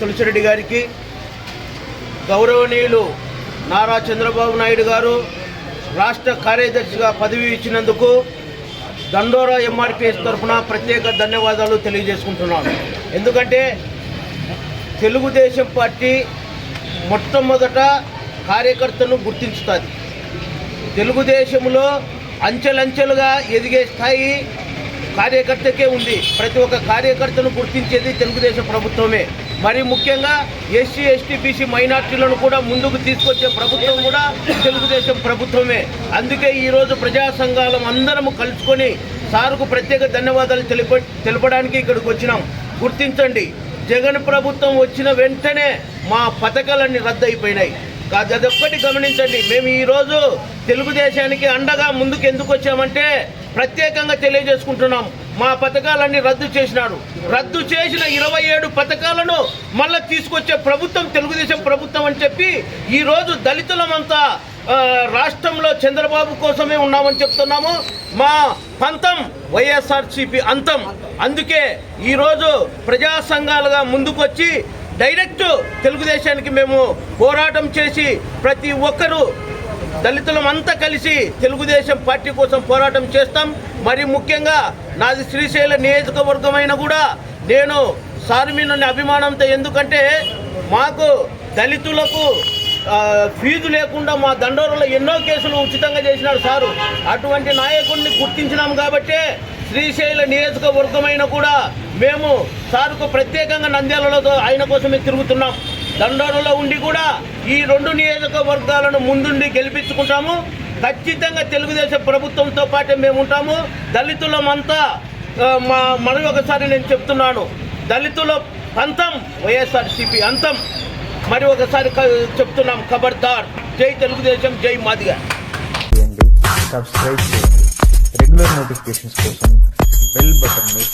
తులసిరెడ్డి గారికి గౌరవనీయులు నారా చంద్రబాబు నాయుడు గారు రాష్ట్ర కార్యదర్శిగా పదవి ఇచ్చినందుకు దండోరా ఎంఆర్పిఎస్ తరఫున ప్రత్యేక ధన్యవాదాలు తెలియజేసుకుంటున్నాను. ఎందుకంటే తెలుగుదేశం పార్టీ మొట్టమొదట కార్యకర్తను గుర్తించుతుంది. తెలుగుదేశంలో అంచెలంచెలుగా ఎదిగే స్థాయి కార్యకర్తకే ఉంది. ప్రతి ఒక్క కార్యకర్తను గుర్తించేది తెలుగుదేశం ప్రభుత్వమే. మరి ముఖ్యంగా ఎస్సీ ఎస్టీ బీసీ మైనార్టీలను కూడా ముందుకు తీసుకొచ్చే ప్రభుత్వం కూడా తెలుగుదేశం ప్రభుత్వమే. అందుకే ఈరోజు ప్రజా సంఘాలం అందరము కలుసుకొని సార్కు ప్రత్యేక ధన్యవాదాలు తెలిప తెలపడానికి ఇక్కడికి వచ్చినాం. గుర్తించండి జగన్ ప్రభుత్వం వచ్చిన వెంటనే మా పథకాలన్నీ రద్దయిపోయినాయి. అదొక్కటి గమనించండి మేము ఈరోజు తెలుగుదేశానికి అండగా ముందుకు ఎందుకు వచ్చామంటే ప్రత్యేకంగా తెలియజేసుకుంటున్నాం. మా పథకాలన్నీ రద్దు చేసినాడు. రద్దు చేసిన ఇరవై ఏడు పథకాలను మళ్ళీ తీసుకొచ్చే ప్రభుత్వం తెలుగుదేశం ప్రభుత్వం అని చెప్పి ఈరోజు దళితులమంతా రాష్ట్రంలో చంద్రబాబు కోసమే ఉన్నామని చెప్తున్నాము. మా పంతం వైఎస్ఆర్సీపీ అంతం. అందుకే ఈరోజు ప్రజా సంఘాలుగా ముందుకొచ్చి డైరెక్ట్ తెలుగుదేశానికి మేము పోరాటం చేసి ప్రతి ఒక్కరూ దళితులం అంతా కలిసి తెలుగుదేశం పార్టీ కోసం పోరాటం చేస్తాం. మరి ముఖ్యంగా నాది శ్రీశైల నియోజకవర్గమైన కూడా నేను సారు మీద అభిమానంతో ఎందుకంటే మాకు దళితులకు ఫీజు లేకుండా మా దండోరంలో ఎన్నో కేసులు ఉచితంగా చేసినాడు సారు. అటువంటి నాయకుడిని గుర్తించినాం కాబట్టే శ్రీశైల నియోజకవర్గమైన కూడా మేము సారుకు ప్రత్యేకంగా నంద్యాలలో ఆయన కోసమే తిరుగుతున్నాం. దండోరలో ఉండి కూడా ఈ రెండు నియోజకవర్గాలను ముందుండి గెలిపించుకుంటాము. ఖచ్చితంగా తెలుగుదేశం ప్రభుత్వంతో పాటే మేము ఉంటాము. దళితులమంతా మా మరి ఒకసారి నేను చెప్తున్నాను. దళితుల అంతం వైఎస్ఆర్సీపీ అంతం. మరి ఒకసారి చెప్తున్నాం ఖబర్దార్. జై తెలుగుదేశం జై మాదిగా. సబ్స్క్రైబ్ చేయండి. రెగ్యులర్ నోటిఫికేషన్స్ కోసం బెల్ బటన్ని